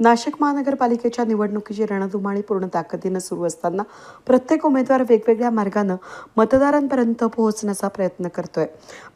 नाशिक महानगरपालिकेच्या निवडणुकीची रणधुमाळी पूर्ण ताकदीनं सुरू असताना प्रत्येक उमेदवार वेगवेगळ्या मार्गानं मतदारांपर्यंत पोहोचण्याचा प्रयत्न करतोय.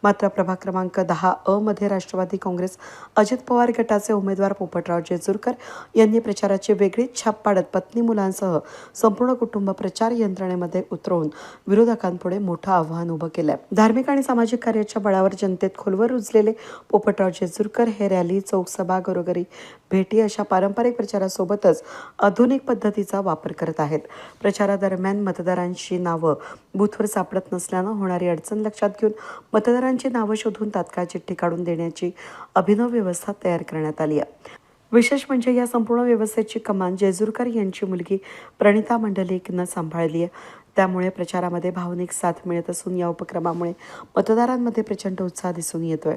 मात्र प्रभाग क्रमांक दहा अ मध्ये राष्ट्रवादी काँग्रेस अजित पवार गटाचे उमेदवार पोपटराव जेजूरकर यांनी प्रचाराची वेगळीच छाप पाडत पत्नी मुलांसह संपूर्ण कुटुंब प्रचार यंत्रणेमध्ये उतरवून विरोधकांपुढे मोठं आव्हान उभं केलंय. धार्मिक आणि सामाजिक कार्याच्या बळावर जनतेत खोलवर रुजलेले पोपटराव जेजूरकर हे रॅली चौकसभा घरोघरी भेटी अशा पारंपरिक प्रचारासोबतच आधुनिक पद्धतीचा वापर करत आहेत. प्रचारादरम्यान मतदारांची नावं बूथवर सापडत नसल्यानं होणारी अडचण लक्षात घेऊन मतदारांची नावं शोधून तात्काळ चिठ्ठी काढून देण्याची अभिनव व्यवस्था तयार करण्यात आली आहे. विशेष म्हणजे या संपूर्ण व्यवस्थेची कमान जेजूरकर यांची मुलगी प्रणिता मंडलिकनं सांभाळली आहे. त्यामुळे प्रचारामध्ये भावनिक साथ मिळत असून या उपक्रमामुळे मतदारांमध्ये प्रचंड उत्साह दिसून येतोय.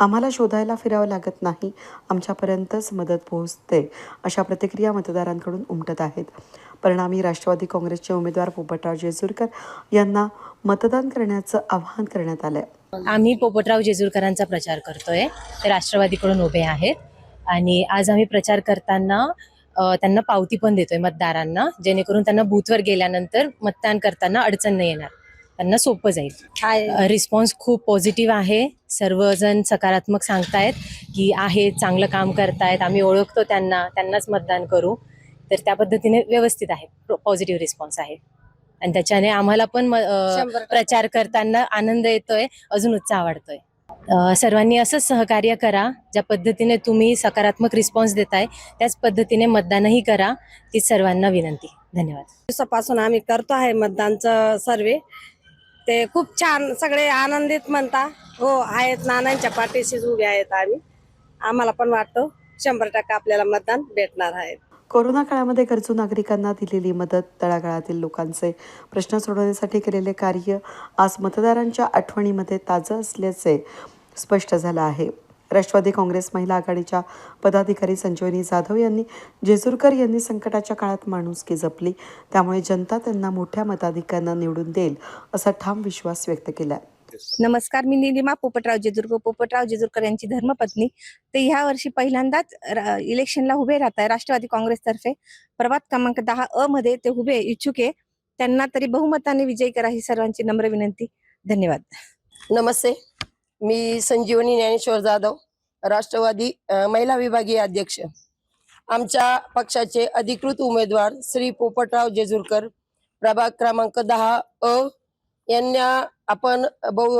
आम्हाला शोधायला फिरावं लागत नाही. आमच्यापर्यंतच मदत पोहोचते अशा प्रतिक्रिया मतदारांकडून उमटत आहेत. परिणामी राष्ट्रवादी काँग्रेसचे उमेदवार पोपटराव जेजुरकर यांना मतदान करण्याचं आवाहन करण्यात आलंय. आम्ही पोपटराव जेजुरकरांचा प्रचार करतोय. ते राष्ट्रवादीकडून उभे आहेत. आणि आज आम्ही प्रचार करताना त्यांना पावती पण देतोय मतदारांना जेणेकरून त्यांना बूथवर गेल्यानंतर मतदान करताना अडचण नाही येणार. त्यांना सोपं जाईल. रिस्पॉन्स खूप पॉझिटिव्ह आहे. सर्वजण सकारात्मक सांगतायत की आहे चांगलं काम करतायत आम्ही ओळखतो त्यांना त्यांनाच मतदान करू. तर त्या पद्धतीने व्यवस्थित आहे. पॉझिटिव्ह रिस्पॉन्स आहे. आणि त्याच्याने आम्हाला पण प्रचार करताना आनंद येतोय अजून उत्साह वाढतोय. सर्वांनी असंच सहकार्य करा ज्या पद्धतीने तुम्ही सकारात्मक रिस्पॉन्स देताय त्याच पद्धतीने मतदानही करा. ती सर्वांना विनंती. धन्यवाद. दिवसापासून आम्ही करतो आहे मतदानचं सर्वे ते खूप छान सगळे आनंदित म्हणता. हो आहेत नानांच्या पाठीशीच उभे आहेत आम्ही. आम्हाला पण वाटतं शंभर टक्के आपल्याला मतदान भेटणार आहे. कोरोना काळामध्ये गरजू नागरिकांना दिलेली मदत तळागाळातील लोकांचे प्रश्न सोडवण्यासाठी केलेले कार्य आज मतदारांच्या आठवणीमध्ये ताजं असल्याचे स्पष्ट झालं आहे. राष्ट्रवादी काँग्रेस महिला आघाडीच्या पदाधिकारी संजीवनी जाधव यांनी जेजूरकर यांनी संकटाच्या काळात माणुसकी जपली. त्यामुळे जनता त्यांना मोठ्या मताधिक्यानं निवडून देईल असा ठाम विश्वास व्यक्त केला नमस्कार मी निलिमा पोपटराव जेजूरकर. पोपटराव जेजूरकर यांची धर्मपत्नी. ते ह्या वर्षी पहिल्यांदाच र- इलेक्शनला उभे राहत आहे राष्ट्रवादी काँग्रेसतर्फे प्रभात क्रमांक दहा अ मध्ये ते उभे इच्छुक आहे. त्यांना तरी बहुमताने विजयी करा ही सर्वांची नम्र विनंती. धन्यवाद. नमस्ते. मी संजीवनी ज्ञानेश्वर जाधव राष्ट्रवादी महिला विभागीय अध्यक्ष. आमच्या पक्षाचे अधिकृत उमेदवार श्री पोपटराव जेजुरकर प्रभाग क्रमांक दहा अ यांना आपण बहु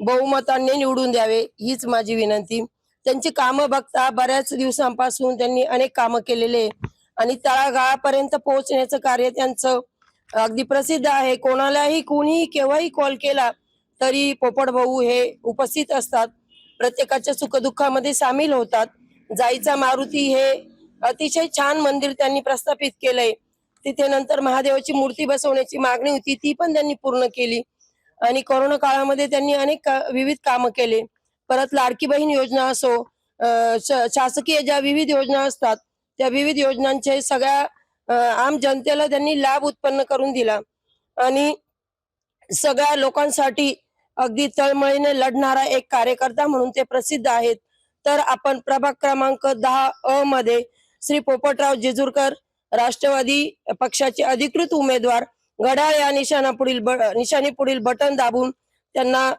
बहुमताने निवडून द्यावे हीच माझी विनंती. त्यांची कामं बघता बऱ्याच दिवसांपासून त्यांनी अनेक कामं केलेले आणि तळागाळापर्यंत पोहोचण्याचं कार्य त्यांचं अगदी प्रसिद्ध आहे. कोणालाही कोणीही केव्हाही कॉल केला तरी पोपट भाऊ हे उपस्थित असतात. प्रत्येकाच्या सुखदुःखामध्ये सामील होतात. जाईचा मारुती हे अतिशय छान मंदिर त्यांनी प्रस्थापित केलंय. तिथे नंतर महादेवाची मूर्ती बसवण्याची मागणी होती ती पण त्यांनी पूर्ण केली. आणि कोरोना काळामध्ये त्यांनी अनेक का- विविध कामं केले. परत लाडकी बहीण योजना असो शासकीय ज्या विविध योजना असतात त्या विविध योजनांचे सगळ्या आम जनतेला त्यांनी लाभ उत्पन्न करून दिला. आणि सगळ्या लोकांसाठी अगदी तळमळीने लढणारा एक कार्यकर्ता म्हणून ते प्रसिद्ध आहेत. तर आपण प्रभाग क्रमांक दहा अ मध्ये श्री पोपटराव जेजूरकर राष्ट्रवादी पक्षाचे अधिकृत उमेदवार घड्याळ या निशाणा पुढील निशाणी पुढील बटन दाबून त्यांना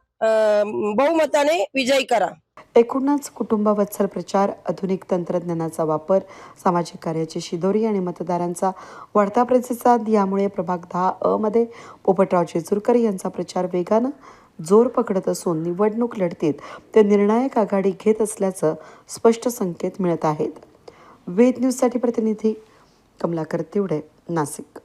बहुमताने विजयी करा. एकूणच कुटुंबवत्सल प्रचार आधुनिक तंत्रज्ञानाचा वापर सामाजिक कार्याची शिदोरी आणि मतदारांचा वाढता प्रतिसाद यामुळे प्रभाग दहा अ मध्ये पोपटराव जेजूरकर यांचा प्रचार वेगानं जोर पकडत असून निवडणूक लढतीत ते निर्णायक आघाडी घेत असल्याचं स्पष्ट संकेत मिळत आहेत. वेद न्यूजसाठी प्रतिनिधी कमलाकर तिवडे नाशिक.